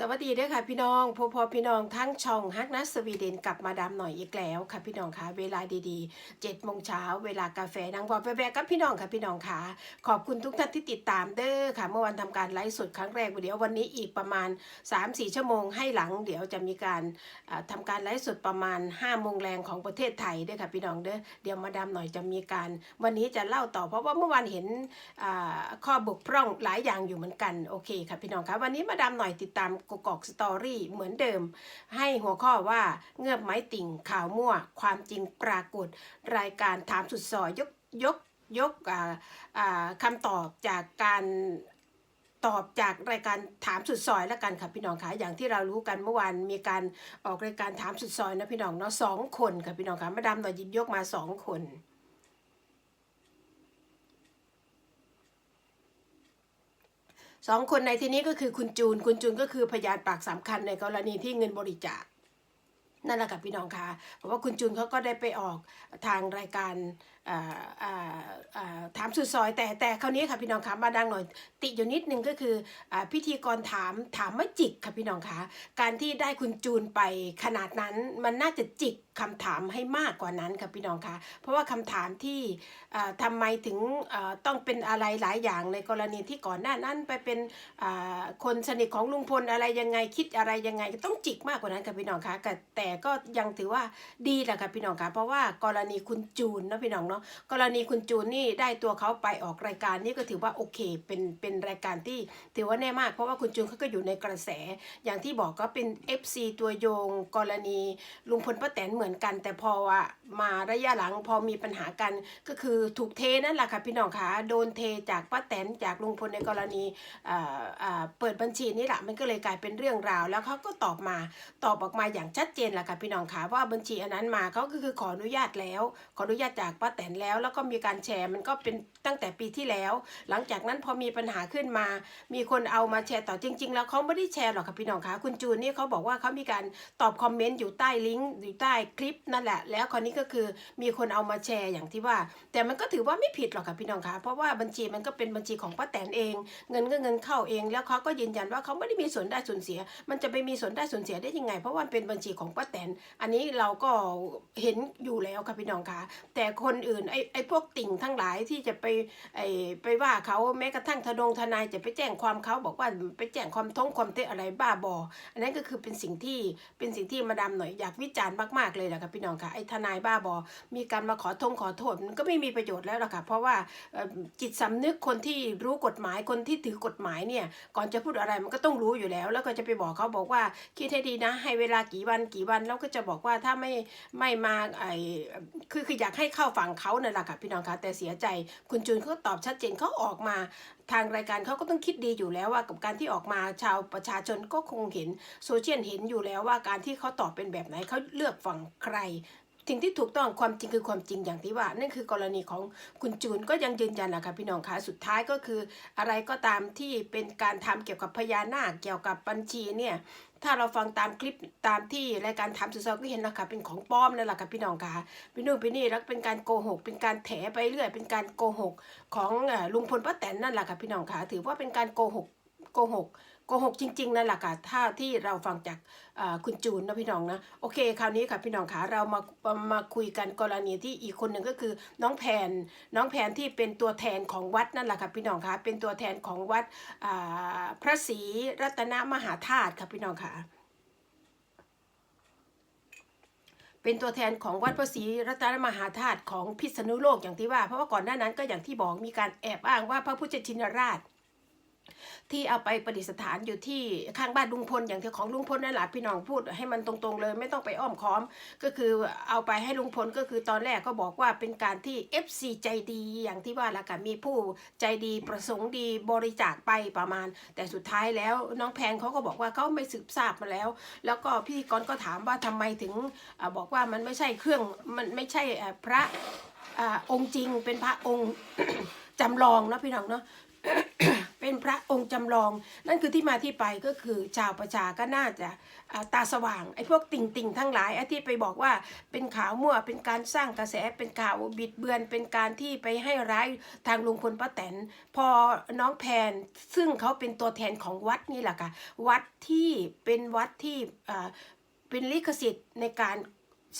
สวัสดีด้วยค่ะพี่น้องพอพอพี่น้องทั้งช่องฮักนัสสวีเดนกลับมาดามหน่อยอีกแล้วค่ะพี่น้องค่ะเวลาดีๆ7จ็ดโมงเช้าเวลากาแฟนางบอกแวะๆกับพี่น้องค่ะพี่น้องค่ะขอบคุณทุกท่านที่ติดตามเด้อค่ะ เมื่อวันทำการไลฟ์สดครั้งแรกเดี๋ยววันนี้อีกประมาณ 3-4 ชั่วโมงให้หลัง เดี๋ยวจะมีการทำาการไลฟ์สดประมาณ5โมงแรงของประเทศไทยด้วยค่ะพี่น้องเด้อเดี๋ยวมาดามหน่อยจะมีการ วันนี้จะเล่าต่อเพราะว่าเมื่อวานเห็นข้อบกพร่องหลายอย่างอยู่เหมือนกันโอเคค่ะพี่น้องค่ะวันนี้มาดามหน่อยติดตามกกอกสตอรี่เหมือนเดิม ให้หัวข้อว่าเงือบไม้ติ่งข่าวมั่ว ความจริงปรากฏ รายการถามสุดซอยยกยกยกอ่าอ่าคำตอบจากการตอบจากรายการถามสุดซอยแล้วกันค่ะพี่น้องคะอย่างที่เรารู้กันเมื่อวานมีการออกรายการถามสุดซอยนะพี่น้องเนาะสองคนค่ะพี่น้องคะมาดามหน่อยยิบยกมาสองคน สองคนในที่นี้ก็คือคุณจูน คุณจูนก็คือพยานปากสำคัญในกรณีที่เงินบริจาคนั่นแหละค่ะพี่น้องคะเพราะว่าคุณจูนเขาก็ได้ไปออกทางรายการ ถามสุดซอยแต่แต่คราวนี้ค่ะพี่น้องคะมาดังหน่อย ติอยู่นิดนึงก็คืออพิธีกรถามถามไม่จิกค่ะพี่น้องคะการที่ได้คุณจูนไปขนาดนั้นมันน่าจะจิกคำถามให้มากกว่านั้นค่ะพี่น้องคะเพราะว่าคำถามที่อ่าทำไมถึงต้องเป็นอะไรหลายอย่างในกรณีที่ก่อนหน้านั้นไปเป็นคนสนิทของลุงพลอะไรยังไงคิดอะไรยังไงต้องจิกมากกว่านั้นค่ะพี่น้องคะแต่แต่ก็ยังถือว่าดีแหละค่ะพี่น้องคะเพราะว่ากรณีคุณจูนนะพี่น้องเนาะกรณีคุณจูนนี่ได้ตัวเขาไปออกรายการนี่ก็ถือว่าโอเคเป็นเป็นรายการที่ถือว่าแน่มาก เพราะว่าคุณจูนเขาก็อยู่ในกระแส อย่างที่บอกก็เป็น FC ตัวโยง กรณีลุงพลป้าแตนเหมือนกัน แต่พอว่ามาระยะหลังพอมีปัญหากันก็คือถูกเทนั่นแหละค่ะพี่น้องคะโดนเทจากป้าแตนจากลุงพลในกรณีเปิดบัญชีนี่แหละมันก็เลยกลายเป็นเรื่องราว แล้วเขาก็ตอบมาตอบออกมาอย่างชัดเจนแหละค่ะพี่น้องคะว่าบัญชีอันนั้นมาเขาก็คือขออนุญาตแล้ว ขออนุญาตจากป้าแตนแล้ว แล้วก็มีการแชร์มันก็เป็นตั้งแต่ปีที่แล้ว หลังจากนั้นพอมีปัญหาขึ้นมา มีคนเอามาแชร์ต่อจริง ๆ แล้วเขาไม่ได้แชร์หรอกค่ะพี่น้องคะคุณจูนนี่เขาบอกว่าเขามีการตอบคอมเมนต์อยู่ใต้ลิงก์อยู่ใต้คลิปนั่นแหละ แล้วคราวนี้ก็คือมีคนเอามาแชร์อย่างที่ว่า แต่มันก็ถือว่าไม่ผิดหรอกค่ะพี่น้องคะเพราะว่าบัญชีมันก็เป็นบัญชีของป้าแตนเอง เงินก็เงินเข้าเอง แล้วเขาก็ยืนยันว่าเขาไม่ได้มีส่วนได้ส่วนเสีย มันจะไปมีส่วนได้ส่วนเสียได้ยังไง เพราะว่าเป็นบัญชีของป้าแตน อันนี้เราก็เห็นอยู่แล้วค่ะพี่น้องคะแต่คนอื่นไอ้ไอ้พวกติ่งทั้งหลายที่จะไปไอ้ไปว่าเขาแม้กระทั่งทนงทนายจะไปแจ้งความเขาบอกว่าไปแจ้งความท้องความเท็จอะไรบ้าบอ อันนั้นก็คือเป็นสิ่งที่เป็นสิ่งที่มาดามหน่อยอยากวิจารณ์มากๆเลยนะคะพี่น้องค่ะไอ้ทนายบ้าบอ มีการมาขอทงขอโทษมันก็ไม่มีประโยชน์แล้วหรอกค่ะเพราะว่าจิตสำนึกคนที่รู้กฎหมายคนที่ถือกฎหมายเนี่ยก่อนจะพูดอะไรมันก็ต้องรู้อยู่แล้ว แล้วก็จะไปบอกเขาบอกว่าคิดให้ดีนะ ให้เวลากี่วันกี่วันแล้วก็จะบอกว่าถ้าไม่ไม่มาไอ้คือคืออยากให้เข้าฝั่งเขานั่นแหละค่ะพี่น้องคะแต่เสียใจ คุณจูนเขาตอบชัดเจนเขาออกมา ทางรายการเขาก็ต้องคิดดีอยู่แล้วว่ากับการที่ออกมาชาวประชาชนก็คงเห็นโซเชียลเห็นอยู่แล้วว่าการที่เขาตอบเป็นแบบไหนเขาเลือกฝั่งใครสิ่งที่ถูกต้องความจริงคือความจริงอย่างที่ว่านั่นคือกรณีของคุณจูนก็ยังยืนยันแหละค่ะพี่น้องคะสุดท้ายก็คือ อะไรก็ตามที่เป็นการทำเกี่ยวกับพญานาคเกี่ยวกับบัญชีเนี่ย ถ้าเราฟังตามคลิปตามที่รายการทำสุดซอยก็เห็นแล้วค่ะเป็นของป้อมนั่นแหละค่ะพี่น้องคะพี่นู่นพี่นี่แล้วเป็นการโกหก เป็นการแถไปเรื่อย เป็นการโกหกของลุงพลป้าแตนนั่นแหละค่ะพี่น้องคะถือว่าเป็นการโกหกโกหก โกหกจริง ๆนั่นแหละค่ะถ้าที่เราฟังจากคุณจูนนะพี่น้องนะโอเค คราวนี้ค่ะพี่น้องคะเรามามาคุยกันกรณีที่อีกคนหนึ่งก็คือน้องแพนน้องแพนที่เป็นตัวแทนของวัดนั่นแหละค่ะพี่น้องคะเป็นตัวแทนของวัดพระศรีรัตนมหาธาตุค่ะพี่น้องค่ะเป็นตัวแทนของวัดพระศรีรัตนมหาธาตุของพิษณุโลกอย่างที่ว่า เพราะว่าก่อนหน้านั้นก็อย่างที่บอกมีการแอบอ้างว่าพระพุทธชินราช ที่เอาไปประดิษฐานอยู่ที่ข้างบ้านลุงพลอย่างที่ของลุงพลนั่นแหละพี่น้องพูดให้มันตรงๆเลย ไม่ต้องไปอ้อมค้อม ก็คือเอาไปให้ลุงพลก็คือตอนแรกก็บอกว่าเป็นการที่ FC ใจดีอย่างที่ว่าละค่ะมีผู้ใจดีประสงค์ดีบริจาคไปประมาณ แต่สุดท้ายแล้วน้องแพนเขาก็บอกว่าเขาไม่สืบทราบมาแล้ว แล้วก็พี่กรก็ถามว่าทำไมถึงอบอกว่ามันไม่ใช่เครื่องมันไม่ใช่พระอองค์จริงเป็นพระองค์จำลองเนาะพี่น้องเนาะ เป็นพระองค์จำลอง นั่นคือที่มาที่ไปก็คือชาวประชาก็น่าจะาตาสว่างไอ้พวกติ่งติ่งทั้งหลายไอ้ที่ไปบอกว่าเป็นข่าวมั่วเป็นการสร้างกระแสเป็นข่าวบิดเบือนเป็นการที่ไปให้ร้ายทางลุงพลป้าแตน พอน้องแพนซึ่งเขาเป็นตัวแทนของวัดนี่แหละค่ะวัดที่เป็นวัดที่เป็นลิขสิทธิ์ในการ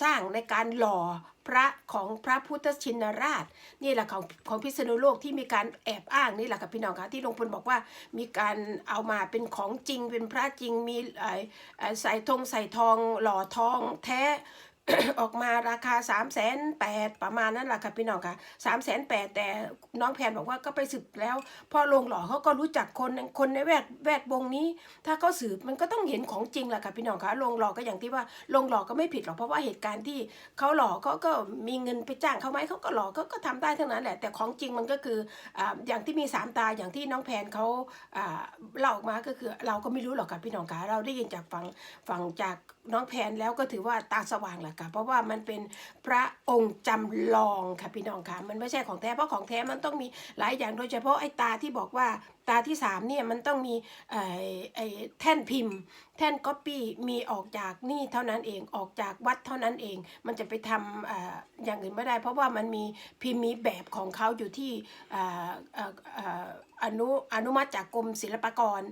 สร้างในการหล่อพระของพระพุทธชินราช นี่แหละของของพิษณุโลกที่มีการแอบอ้างนี่แหละค่ะพี่น้องคะที่หลวงพลบอกว่ามีการเอามาเป็นของจริงเป็นพระจริงมีใส่ทองใส่ทองหล่อทองแท้ ออกมาราคา3ามแสนแปดประมาณนั้นแหละค่ะพี่น้องค่ะสามแสนแปดแต่น้องแพนบอกว่าก็ไปสืบแล้วพอลงหล่อเขาก็รู้จักคนคนในแวดแวดวงนี้ ถ้าเขาสืบมันก็ต้องเห็นของจริงแหละค่ะพี่น้องค่ะลงหล่อก็อย่างที่ว่าลงหล่อก็ไม่ผิดหรอกเพราะว่าเหตุการณ์ที่เขาหล่อเขาก็มีเงินไปจ้างเขาไหมเขาก็หล่อเขาก็ทำได้ทั้งนั้นแหละ แต่ของจริงมันก็คืออย่างที่มีสามตาอย่างที่น้องแพนเขาอ่าเล่าออกมาก็คือเราก็ไม่รู้หรอกค่ะพี่น้องค่ะเราได้ยินจากฝั่งฝั่งจาก น้องแพนแล้วก็ถือว่าตาสว่างแหละค่ะเพราะว่ามันเป็นพระองค์จำลองค่ะพี่น้องค่ะมันไม่ใช่ของแท้เพราะของแท้มันต้องมีหลายอย่างโดยเฉพาะไอ้ตาที่บอกว่าตาที่สามเนี่ยมันต้องมีไอ้ไอ้แท่นพิมพ์ แท่นก๊อปปี้มีออกจากนี่เท่านั้นเองออกจากวัดเท่านั้นเอง มันจะไปทำออย่างอื่นไม่ได้ เพราะว่ามันมีพิมพ์มีแบบของเขาอยู่ที่อ่าอ่าอ่าอนุอนุมัติจากกรมศิลปากร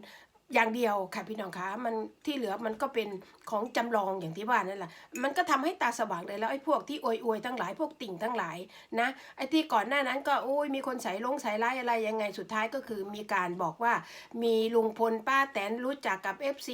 อย่างเดียวค่ะพี่น้องคะมันที่เหลือมันก็เป็นของจำลองอย่างที่ว่านั่นแหละมันก็ทำให้ตาสว่างเลยแล้วไอ้พวกที่อวยอวยๆทั้งหลายพวกติ่งทั้งหลายนะไอ้ที่ก่อนหน้านั้นก็โอ้ยมีคนใส่ลงใส่ร้ายอะไรยังไงสุดท้ายก็คือมีการบอกว่า มีลุงพลป้าแตนรู้จักกับ FC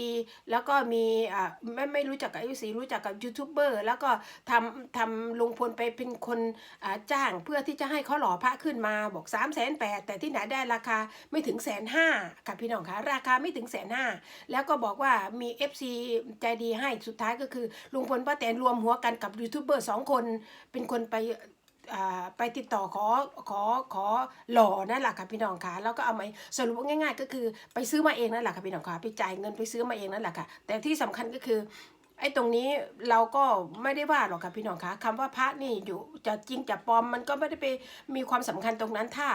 แล้วก็มีอ่าไม่ไม่รู้จักกับ FC รู้จักกับยูทูบเบอร์แล้วก็ทำทำลุงพลไปเป็นคนอ่าจ้างเพื่อที่จะให้เขาหล่อพระขึ้นมาบอก3ามแสนแปดแต่ที่ไหนได้ราคาไม่ถึงแสนห้าค่ะพี่น้องคะราคาไม่ถึงแสนห้าแล้วก็บอกว่ามี FC ใจดีให้สุดท้ายก็คือลุงพลป้าแตนรวมหัวกันกับยูทูบเบอร์สองคนเป็นคนไปไปติดต่อขอขอขอหล่อนั่นแหละค่ะพี่น้องค่ะแล้วก็เอามาสรุปง่ายๆ ก็คือไปซื้อมาเองนั่นแหละค่ะพี่น้องค่ะไปจ่ายเงินไปซื้อมาเองนั่นแหละค่ะแต่ที่สำคัญก็คือ ไอ้ตรงนี้เราก็ไม่ได้ว่าหรอกค่ะพี่น้องคะคำว่าพระนี่อยู่จะจริงจะปลอมมันก็ไม่ได้ไปมีความสำคัญตรงนั้น ถ้า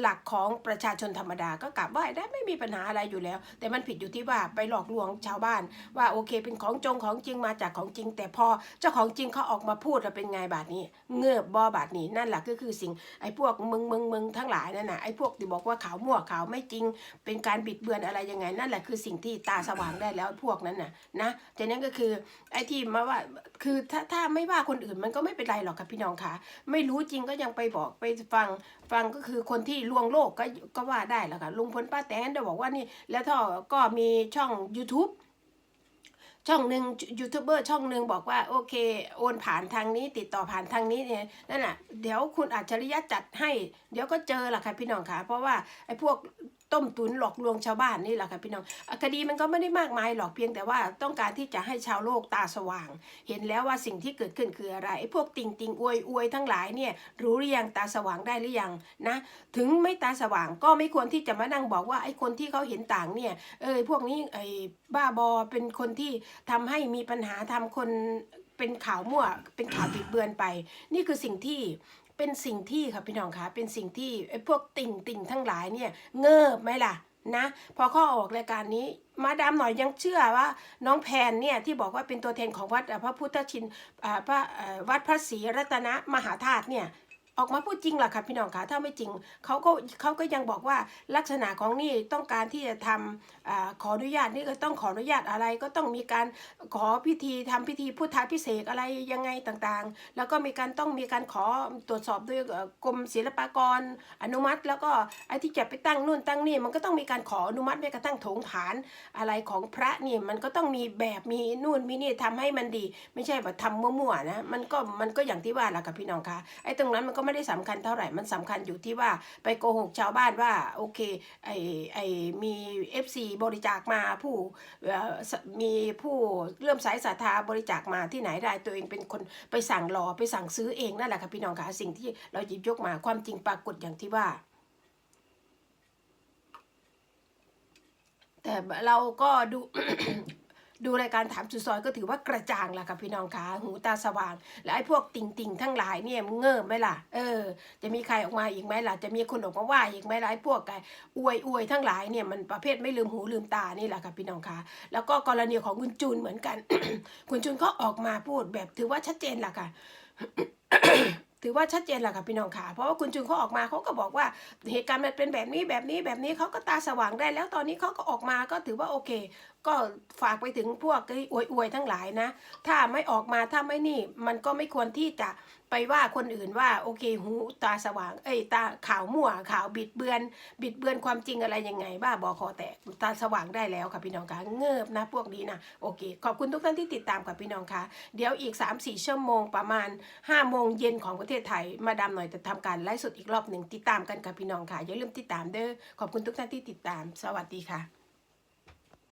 หลักของประชาชนธรรมดาก็กราบไหว้ได้ไม่มีปัญหาอะไรอยู่แล้ว แต่มันผิดอยู่ที่ว่าไปหลอกลวงชาวบ้าน ว่าโอเคเป็นของจงของจริงมาจากของจริง แต่พอเจ้าของจริงเขาออกมาพูดแล้วเป็นไงบาทนี้ เงือบบอบาทนี้นั่นแหละก็คือสิ่งไอ้พวกมึงมึงมึงทั้งหลายนั่นน่ะไอ้พวกที่บอกว่าขาวมั่วขาวไม่จริง เป็นการบิดเบือนอะไรยังไง นั่นแหละคือสิ่งที่ตาสว่างได้แล้วพวกนั้นน่ะนะแต่นั่นก็คือไอ้ที่มาว่า คือถ้าถ้าไม่ว่าคนอื่นมันก็ไม่เป็นไรหรอกค่ะพี่น้องค่ะ ไม่รู้จริงก็ยังไปบอกไปฟังฟังก็คือคนที่ลวงโลกก็ก็ว่าได้แล้วค่ะลุงพลป้าแตนได้บอกว่านี่ แล้วท่อก็มีช่อง YouTube ช่องหนึ่งยูทูบเบอร์ช่องหนึ่งบอกว่าโอเค โอนผ่านทางนี้ติดต่อผ่านทางนี้เนี่ยนั่นน่ะเดี๋ยวคุณอัจฉริยะจัดให้ เดี๋ยวก็เจอละค่ะพี่น้องค่ะ เพราะว่าไอ้พวก ต้มตุนหลอกลวงชาวบ้านนี่แหละค่ะพี่น้องอคดีมันก็ไม่ได้มากมายหรอกเพียงแต่ว่าต้องการที่จะให้ชาวโลกตาสว่าง เห็นแล้วว่าสิ่งที่เกิดขึ้นคืออะไรไอ้พวกติ่งติงอวยอวยทั้งหลายเนี่ยรู้หรือยังตาสว่างได้หรือยังนะถึงไม่ตาสว่างก็ไม่ควรที่จะมานั่งบอกว่าไอ้คนที่เขาเห็นต่างเนี่ยเออพวกนี้ไอ้บ้าบอเป็นคนที่ทำให้มีปัญหาทำคนเป็นข่าวมั่วเป็นข่าวบิดเบือนไป นี่คือสิ่งที่ เป็นสิ่งที่ค่ะพี่น้องคะเป็นสิ่งที่ไอ้พวกติ่งติ่งทั้งหลายเนี่ยเงิบไหมล่ะนะพอเข้อออกรายการนี้มาดามหน่อยยังเชื่อว่าน้องแพนเนี่ยที่บอกว่าเป็นตัวแทนของวัดพระพุทธชินพระวัดพระศรีรัตนมหาธาตุเนี่ย ออกมาพูดจริงหรอค่ะพี่น้องคะถ้าไม่จริงเขาก็เขาก็ยังบอกว่าลักษณะของนี่ต้องการที่จะทำอาขออนุญาตนี่ก็ต้องขออนุญาตอะไร ก็ต้องมีการขอพิธีทำพิธีพุทธาพิเศษอะไรยังไงต่างๆ แล้วก็มีการต้องมีการขอตรวจสอบด้วยกรมศิลปากรอนุมัติ แล้วก็ไอ้ที่จะไปตั้งนู่นตั้งนี่มันก็ต้องมีการขออนุมัติแม้กระทั่งโถงฐานอะไรของพระนี่มันก็ต้องมีแบบมีนู่นมีนี่ทำให้มันดี ไม่ใช่แบบทำมั่วๆนะมันก็มันก็อย่างที่ว่าแหละค่ะพี่น้องคะไอ้ตรงนั้นมันก็ไม่ได้สำคัญเท่าไหร่ มันสำคัญอยู่ที่ว่าไปโกหกชาวบ้านว่าโอเคไอ้ไอ้มี FC บริจาคมาผู้มีผู้เริ่อมสายศรัทธาบริจาคมาที่ไหนได้ตัวเองเป็นคนไปสั่งรอไปสั่งซื้อเองนั่นแหละค่ะพี่น้องคะสิ่งที่เราหยิบยกมาความจริงปรากฏอย่างที่ว่า แต่เราก็ดู ดูรายการถามสุดซอยก็ถือว่ากระจ่างละค่ะพี่น้องคะหูตาสว่าง และไอ้พวกติ่งติ่งๆทั้งหลายเนี่ยมึงเงิบไหมล่ะเออ จะมีใครออกมาอีกไหมล่ะจะมีคนออกมาว่าอีกไหมล่ะไอ้พวกไอ้อวยอวยทั้งหลายเนี่ยมันประเภทไม่ลืมหูลืมตานี่แหละค่ะพี่น้องคะแล้วก็กรณีของคุณจูนเหมือนกัน คุณจูนก็ออกมาพูดแบบถือว่าชัดเจนล่ะค่ะถือว่าชัดเจนแหละค่ะพี่น้องค่ะ เพราะว่าคุณจุนเขาออกมาเขาก็บอกว่าเหตุการณ์มันเป็นแบบนี้แบบนี้แบบนี้เขาก็ตาสว่างได้แล้วตอนนี้เขาก็ออกมาก็ถือว่าโอเค ก็ฝากไปถึงพวกไอ้อวยๆทั้งหลายนะ ถ้าไม่ออกมาถ้าไม่นี่ มันก็ไม่ควรที่จะไปว่าคนอื่นว่าโอเคหูตาสว่าง เอ้ยตาข่าวมั่วข่าวบิดเบือน บิดเบือนความจริงอะไรยังไง บ้าบอคอแตกตาสว่างได้แล้วค่ะพี่น้องคะเงิบนะ พวกนี้นะโอเค ขอบคุณทุกท่านที่ติดตามค่ะพี่น้องคะเดี๋ยวอีก 3-4ชั่วโมงประมาณ5โมงเย็นของประเทศไทยมาดามหน่อยจะทำการไลฟ์สดอีกรอบหนึ่งติดตามกันค่ะพี่น้องค่ะอย่าลืมติดตามเด้อขอบคุณทุกท่านที่ติดตาม สวัสดีค่ะ